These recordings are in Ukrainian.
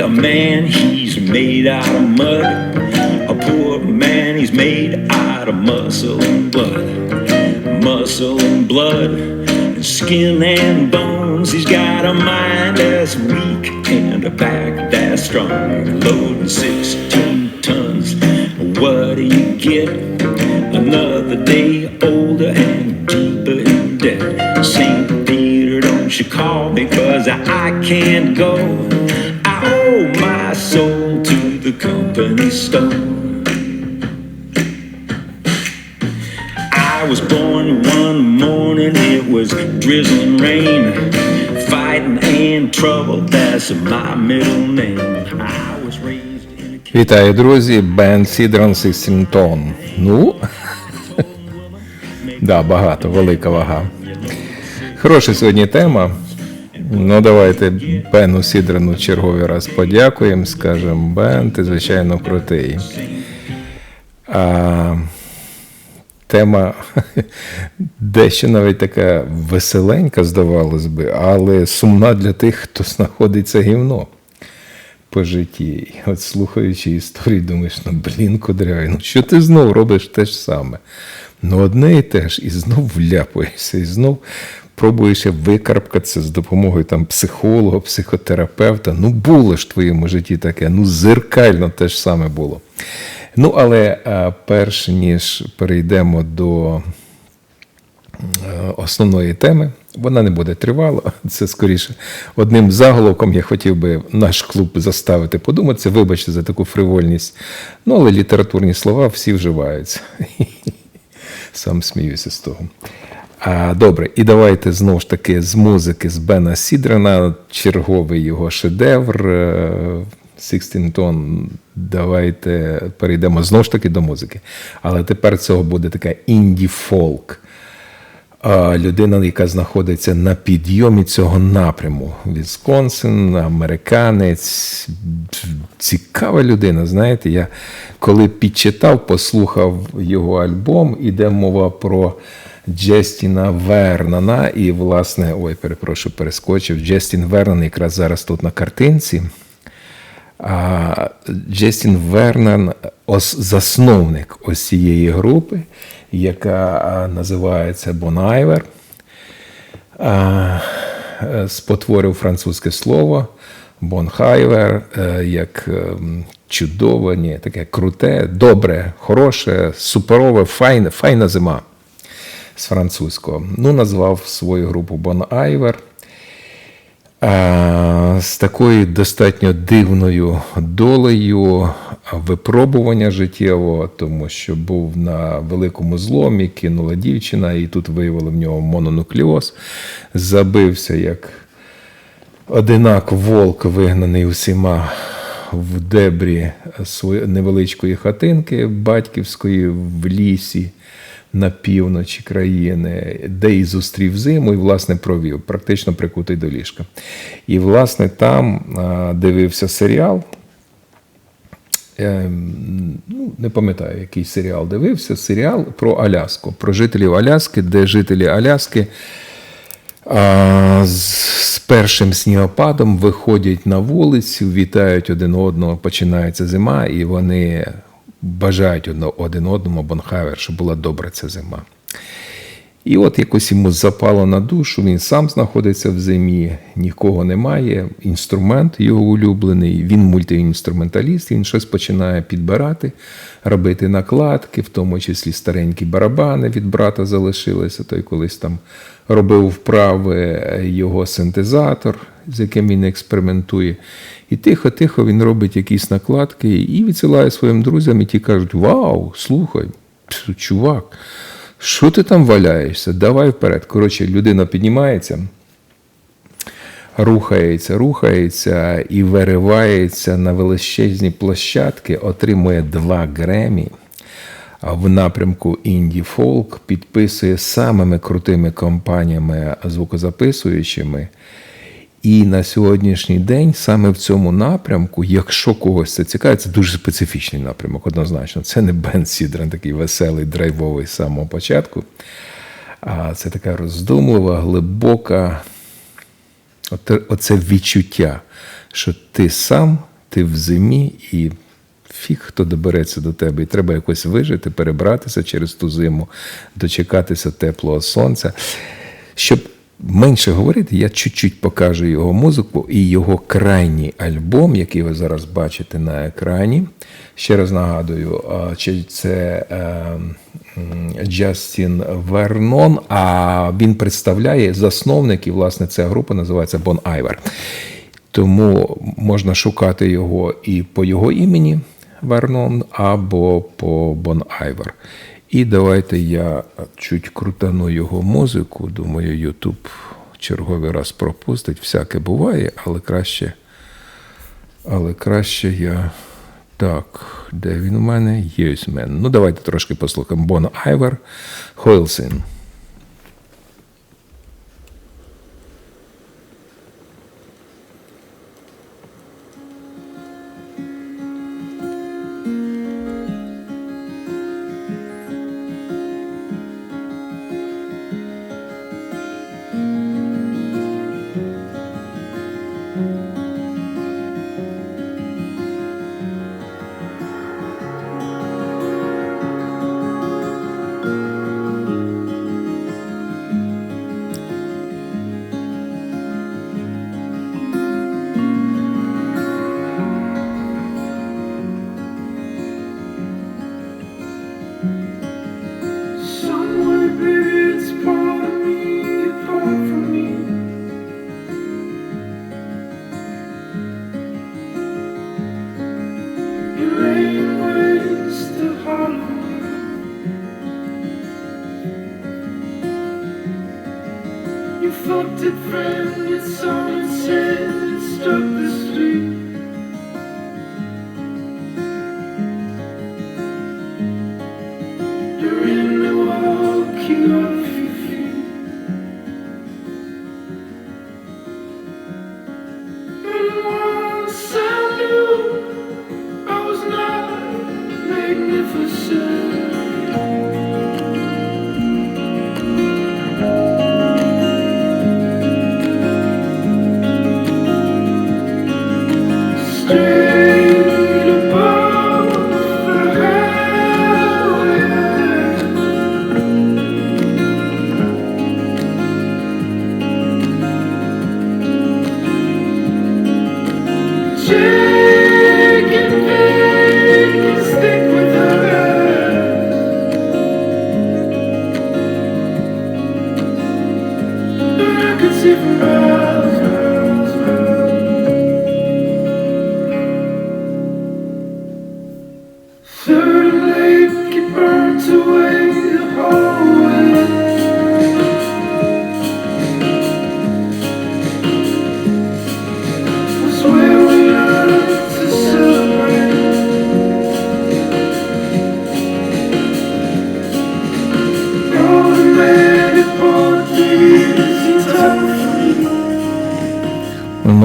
a man he's made out of mud. A poor man he's made out of muscle and blood. Muscle and blood, and skin and bones. He's got a mind that's weak and a back that's strong. Loading 16 tons. What do you get? Another day older and deeper in debt. St. Peter, don't you call me, cause I, I can't go. Company store. I was born one morning, it was drizzling rain. Fighting and trouble, that's my middle name. I was raised in a Вітаю, друзі! Бен Сідрон Сіксінтон. Ну, да, багато, велика вага. Хороша сьогодні тема. Ну, давайте Бену Сідрону черговий раз подякуємо. Скажемо, Бен, ти звичайно крутий. А, тема дещо навіть така веселенька, здавалось би, але сумна для тих, хто знаходиться гівно по житті. От слухаючи історії, думаєш, ну блін, кудрявий, ну що ти знов робиш те ж саме? Ну, одне і те ж, і знов вляпуєшся, і знов пробуєш викарабкатися з допомогою там психолога, психотерапевта. Ну, було ж в твоєму житті таке, ну зеркально те ж саме було. Ну, але перш ніж перейдемо до е, основної теми. Вона не буде тривала. Це скоріше одним заголовком я хотів би наш клуб заставити подумати. Вибачте за таку фривольність. Ну, але літературні слова всі вживаються. Сам сміюся з того. Добре, і давайте знову ж таки з музики з Бена Сідрена, черговий його шедевр. е, Sixteen Давайте перейдемо знову ж таки до музики. Але тепер цього буде така інді-фолк. Людина, яка знаходиться на підйомі цього напряму. Вісконсин, американець. Цікава людина. Знаєте, я коли підчитав, послухав його альбом, іде мова про Джестіна Вернана. І, власне, ой, перепрошую, перескочив. Джестін Вернан якраз зараз тут на картинці. Джестін Вернан засновник ось цієї групи, яка називається Бонайвер. Е, Спотворив французьке слово Бонхайвер е, як ем, чудове, ні, таке круте, добре, хороше, суперове, файне, файна зима з французького. Ну, назвав свою групу Бон Айвер. З такою достатньо дивною долею випробування життєвого, тому що був на великому зломі, кинула дівчина, і тут виявили в нього мононуклеоз, забився як одинак волк, вигнаний усіма в дебрі невеличкої хатинки батьківської в лісі на півночі країни, де і зустрів зиму, і, власне, провів, практично прикутий до ліжка. І, власне, там дивився серіал. Ем, ну, не пам'ятаю, який серіал дивився. Серіал про Аляску, про жителів Аляски, де жителі Аляски з першим снігопадом виходять на вулицю, вітають один одного, починається зима, і вони бажають один одному Бонхавер, щоб була добра ця зима. І от якось йому запало на душу, він сам знаходиться в зимі, нікого немає. Інструмент його улюблений, він мультиінструменталіст, він щось починає підбирати, робити накладки, в тому числі старенькі барабани від брата залишилися. Той колись там робив вправи його синтезатор, з яким він експериментує. І тихо-тихо він робить якісь накладки і відсилає своїм друзям, і ті кажуть: Вау, слухай, чувак. Що ти там валяєшся? Давай вперед. Коротше, людина піднімається, рухається, рухається і виривається на величезні площадки, отримує два Гремі. В напрямку інді фолк підписує самими крутими компаніями звукозаписуючими. І на сьогоднішній день саме в цьому напрямку, якщо когось це цікавить, це дуже специфічний напрямок, однозначно. Це не Бен Сідрен, такий веселий, драйвовий з самого початку. А це така роздумлива, глибока, оце відчуття, що ти сам ти в зимі і фіг хто добереться до тебе. І треба якось вижити, перебратися через ту зиму, дочекатися теплого сонця. Щоб менше говорити, я чуть-чуть покажу його музику і його крайній альбом, який ви зараз бачите на екрані. Ще раз нагадую, це е, Джастін Вернон, а він представляє засновник, і власне ця група називається Бон Айвер. Тому можна шукати його і по його імені Вернон, або по Бон Айвер. І давайте я чуть крутану його музику. Думаю, Ютуб черговий раз пропустить. Всяке буває, але краще. Але краще я. Так, де він у мене? Єсмен. Ну, давайте трошки послухаємо. Бон Айвер, Хойлсин.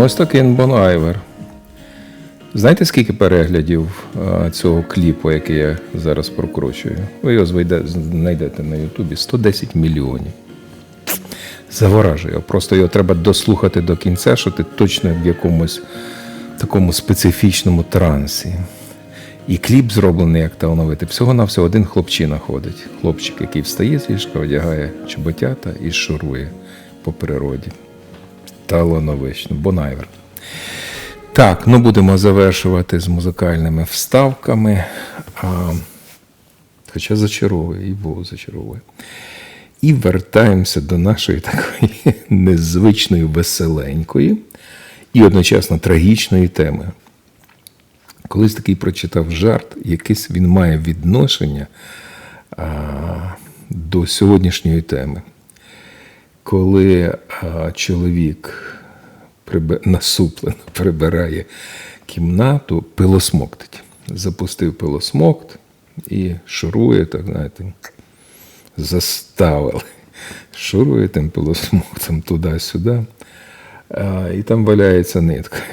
Ось такий Бон Айвер. Знаєте, скільки переглядів цього кліпу, який я зараз прокручую? Ви його знайдете на Ютубі 110 мільйонів. Заворажує. Просто його треба дослухати до кінця, що ти точно в якомусь такому специфічному трансі. І кліп зроблений як талановитий. Всього-навсього один хлопчина ходить. Хлопчик, який встає з ліжка, одягає чоботята і шурує по природі. Талановично. Бонайвер. Так, ну будемо завершувати з музикальними вставками. А, хоча зачаровує, і Бог зачаровує. І вертаємося до нашої такої незвичної, веселенької і одночасно трагічної теми. Колись такий прочитав жарт, якийсь він має відношення а, до сьогоднішньої теми. Коли чоловік насуплено прибирає кімнату, пилосмоктить. Запустив пилосмокт і шурує, так знаєте, заставили. Шурує тим пилосмоктом туди-сюди. І там валяється нитка.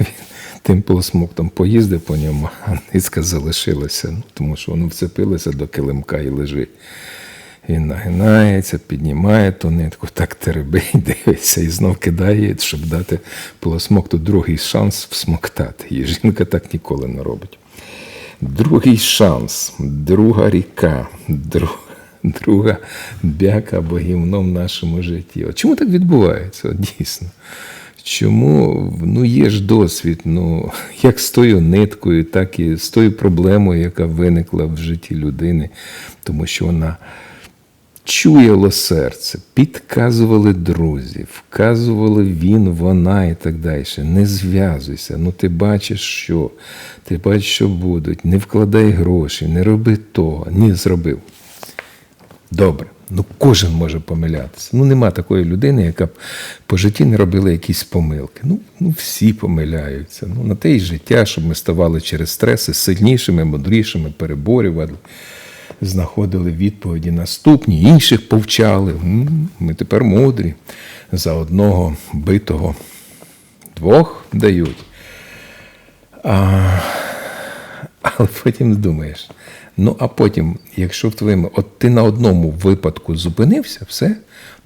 Він тим пилосмоктом поїздив по ньому, а нитка залишилася, ну, тому що воно вцепилося до килимка і лежить. Він нагинається, піднімає ту нитку, так теребить, дивиться і знов кидає, щоб дати полосмокту другий шанс всмоктати. І жінка так ніколи не робить. Другий шанс, друга ріка, друга, друга бяка або гівно в нашому житті. От чому так відбувається? От дійсно. Чому ну, є ж досвід, ну, як з тою ниткою, так і з тою проблемою, яка виникла в житті людини, тому що вона чуяло серце, підказували друзі, вказували він, вона і так далі. Не зв'язуйся. Ну ти бачиш, що, ти бачиш, що будуть, не вкладай гроші, не роби того, не зробив. Добре. Ну, кожен може помилятися. Ну, нема такої людини, яка б по житті не робила якісь помилки. Ну, ну всі помиляються. Ну, на те й життя, щоб ми ставали через стреси сильнішими, мудрішими, переборювали, знаходили відповіді наступні, інших повчали. Ми тепер мудрі. За одного битого двох дають. А, але потім думаєш. Ну, а потім, якщо в твоєму, от ти на одному випадку зупинився, все,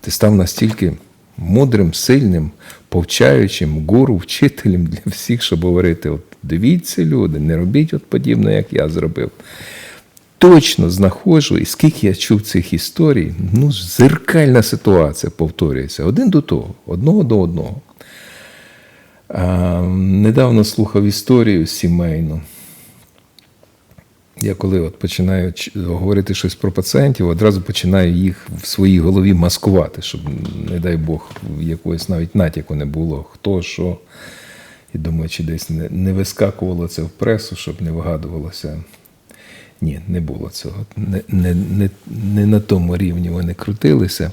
ти став настільки мудрим, сильним, повчаючим, гуру, вчителем для всіх, щоб говорити: от дивіться, люди, не робіть от подібно, як я зробив. Точно знаходжу, і скільки я чув цих історій, ну, зеркальна ситуація повторюється один до того, одного до одного. А, недавно слухав історію сімейну. Я коли от починаю говорити щось про пацієнтів, одразу починаю їх в своїй голові маскувати, щоб, не дай Бог, якогось навіть натяку не було, хто що. І думаю, чи десь не, не вискакувало це в пресу, щоб не вигадувалося. Ні, не було цього. Не, не, не, не на тому рівні вони крутилися.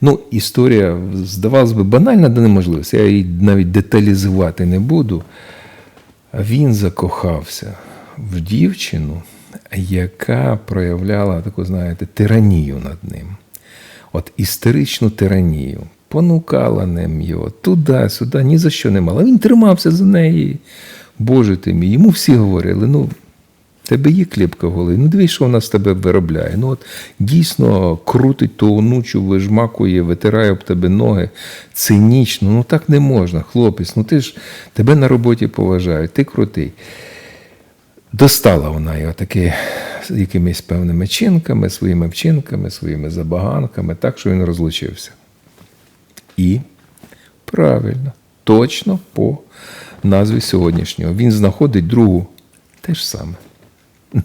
Ну, історія, здавалось би, банальна до неможливості. Я її навіть деталізувати не буду. Він закохався в дівчину, яка проявляла таку, знаєте, тиранію над ним. От істеричну тиранію. Понукала ним його туди-сюди, ні за що не мала. Він тримався за неї. Боже ти мій. Йому всі говорили: ну, тебе є кліпка в голові, ну дивись, що вона з тебе виробляє. Ну от дійсно крутить ту онучу, вижмакує, витирає об тебе ноги. Цинічно, ну так не можна, хлопець. Ну ти ж тебе на роботі поважають, ти крутий. Достала вона його таки якимись певними чинками, своїми вчинками, своїми забаганками, так що він розлучився. І правильно, точно по назві сьогоднішнього. Він знаходить другу те ж саме.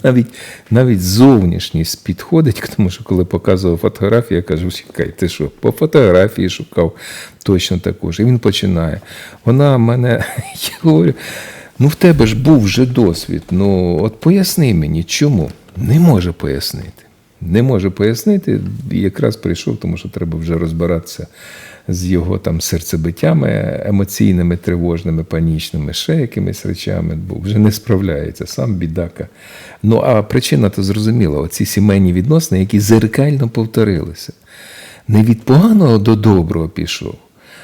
Навіть, навіть зовнішність підходить, тому що коли показував фотографію, я кажу, чекай, ти що, по фотографії шукав точно таку ж. І він починає. Вона мене, я говорю, ну в тебе ж був вже досвід. Ну, от поясни мені, чому? Не може пояснити. Не може пояснити, якраз прийшов, тому що треба вже розбиратися з його там серцебиттями емоційними, тривожними, панічними, ще якимись речами, бо вже не справляється, сам бідака. Ну а причина то зрозуміла: оці сімейні відносини, які зеркально повторилися. Не від поганого до доброго пішов,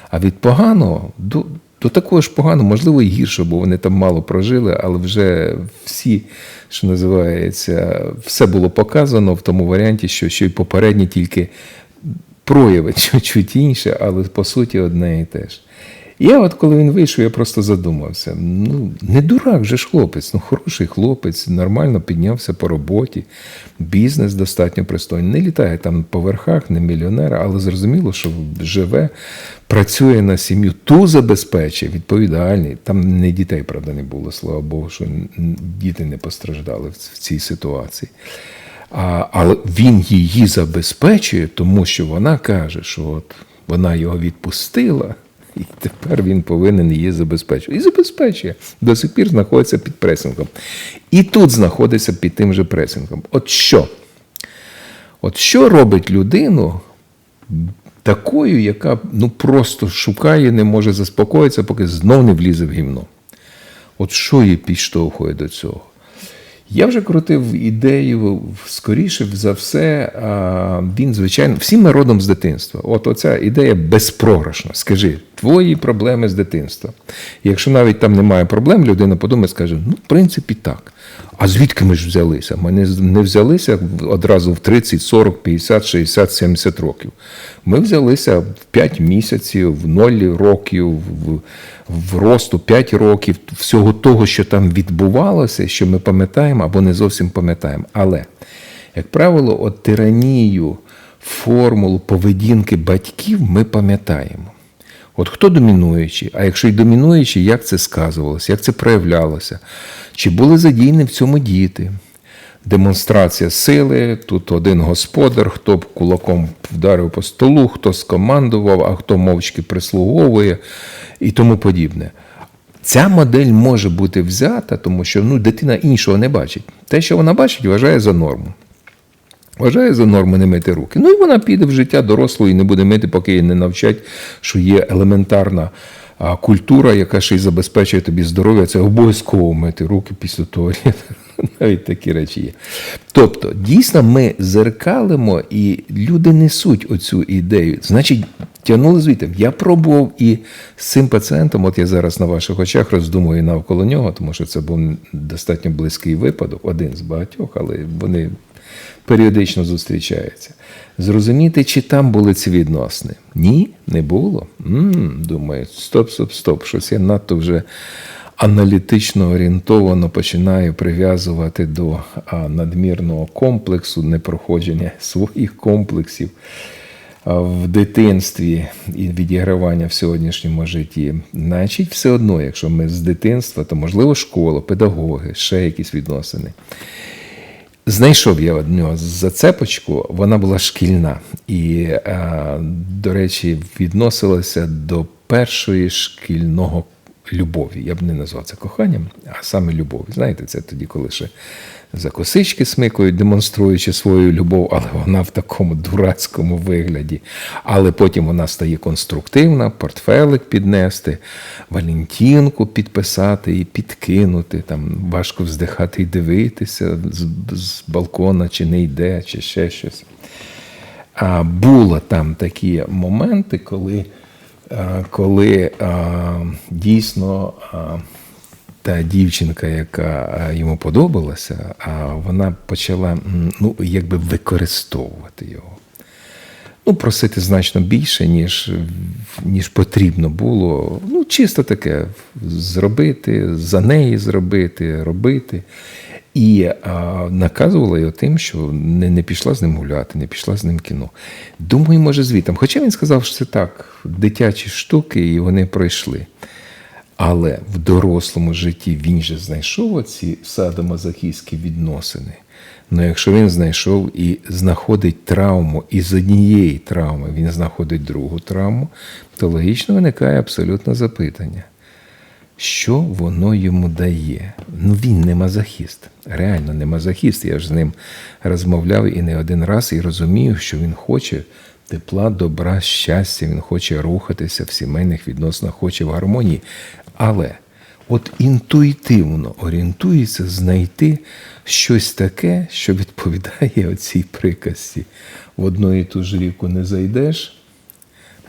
а від поганого до, до такого ж поганого, можливо, і гірше, бо вони там мало прожили, але вже всі, що називається, все було показано в тому варіанті, що, що й попередні тільки прояви чуть-чуть інше, але по суті одне і те ж. Я от коли він вийшов, я просто задумався. Ну, не дурак же ж хлопець, ну хороший хлопець, нормально піднявся по роботі, бізнес достатньо пристойний. Не літає там по верхах, не мільйонер, але зрозуміло, що живе, працює на сім'ю, ту забезпечує, відповідальний. Там не дітей, правда, не було, слава Богу, що діти не постраждали в цій ситуації. А, але він її забезпечує, тому що вона каже, що от вона його відпустила, і тепер він повинен її забезпечувати. І забезпечує. До сих пір знаходиться під пресингом. І тут знаходиться під тим же пресингом. От що? От що робить людину такою, яка ну, просто шукає, не може заспокоїтися, поки знов не влізе в гімно. От що її підштовхує до цього? Я вже крутив ідею, скоріше за все, він, звичайно, всім ми родом з дитинства. От оця ідея безпрограшна. Скажи, твої проблеми з дитинства. І якщо навіть там немає проблем, людина подумає, скаже, ну, в принципі, так. А звідки ми ж взялися? Ми не, взялися одразу в 30, 40, 50, 60, 70 років. Ми взялися в 5 місяців, в 0 років, в, в росту 5 років, всього того, що там відбувалося, що ми пам'ятаємо або не зовсім пам'ятаємо. Але, як правило, от тиранію, формулу поведінки батьків ми пам'ятаємо. От хто домінуючий, а якщо й домінуючий, як це сказувалося, як це проявлялося? Чи були задіяні в цьому діти? Демонстрація сили, тут один господар, хто б кулаком вдарив по столу, хто скомандував, а хто мовчки прислуговує і тому подібне. Ця модель може бути взята, тому що ну, дитина іншого не бачить. Те, що вона бачить, вважає за норму. Вважає за норму не мити руки. Ну і вона піде в життя дорослої і не буде мити, поки її не навчать, що є елементарна культура, яка ще й забезпечує тобі здоров'я. Це обов'язково мити руки після туалету. Навіть такі речі є. Тобто, дійсно, ми зеркалимо, і люди несуть оцю ідею. Значить, тягнули звідти. Я пробував і з цим пацієнтом, от я зараз на ваших очах роздумую навколо нього, тому що це був достатньо близький випадок, один з багатьох, але вони періодично зустрічаються. Зрозуміти, чи там були ці відносини? Ні, не було. м думаю, стоп, стоп, стоп. Щось я надто вже аналітично орієнтовано починаю прив'язувати до надмірного комплексу, непроходження своїх комплексів в дитинстві і відігравання в сьогоднішньому житті. Значить, все одно, якщо ми з дитинства, то можливо школа, педагоги, ще якісь відносини. Знайшов я одну зацепочку, вона була шкільна. І, е, до речі, відносилася до першої шкільного любові. Я б не назвав це коханням, а саме любові. Знаєте, це тоді, коли ще за косички смикають, демонструючи свою любов, але вона в такому дурацькому вигляді. Але потім вона стає конструктивна, портфелик піднести, валентінку підписати і підкинути. Там важко вздихати і дивитися з, з балкона, чи не йде, чи ще щось. А було там такі моменти, коли, коли дійсно та дівчинка, яка йому подобалася, вона почала ну, якби використовувати його. Ну, просити значно більше, ніж, ніж потрібно було. Ну, чисто таке зробити, за неї зробити, робити. І а, наказувала його тим, що не, не пішла з ним гуляти, не пішла з ним кіно. Думаю, може, звітом. Хоча він сказав, що це так, дитячі штуки, і вони пройшли. Але в дорослому житті він же знайшов оці садомазохістські відносини. Ну, якщо він знайшов і знаходить травму, і з однієї травми він знаходить другу травму, то логічно виникає абсолютно запитання. Що воно йому дає? Ну він не мазохіст, реально не мазохіст. Я ж з ним розмовляв і не один раз, і розумію, що він хоче тепла, добра, щастя, він хоче рухатися в сімейних відносинах, хоче в гармонії. Але от інтуїтивно орієнтується знайти щось таке, що відповідає оцій приказці. В одну і ту ж ріку не зайдеш,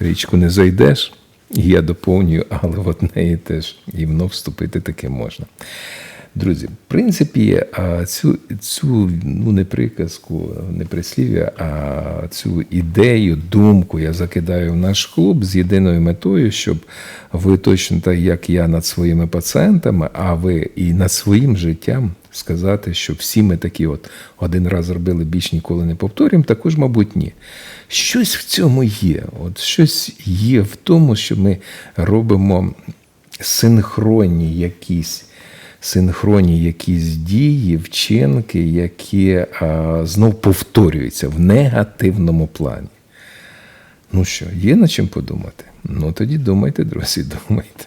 річку не зайдеш. Я доповнюю, але в одне і теж гімно вступити таке можна. Друзі, в принципі, цю, цю ну, не приказку, не прислів'я, а цю ідею, думку я закидаю в наш клуб з єдиною метою, щоб ви точно так, як я над своїми пацієнтами, а ви і над своїм життям сказати, що всі ми такі от один раз зробили, більш ніколи не повторюємо, також, мабуть, ні. Щось в цьому є. От щось є в тому, що ми робимо синхронні якісь. Синхронні якісь дії, вчинки, які а, знов повторюються в негативному плані. Ну що, є над чим подумати? Ну тоді думайте, друзі, думайте.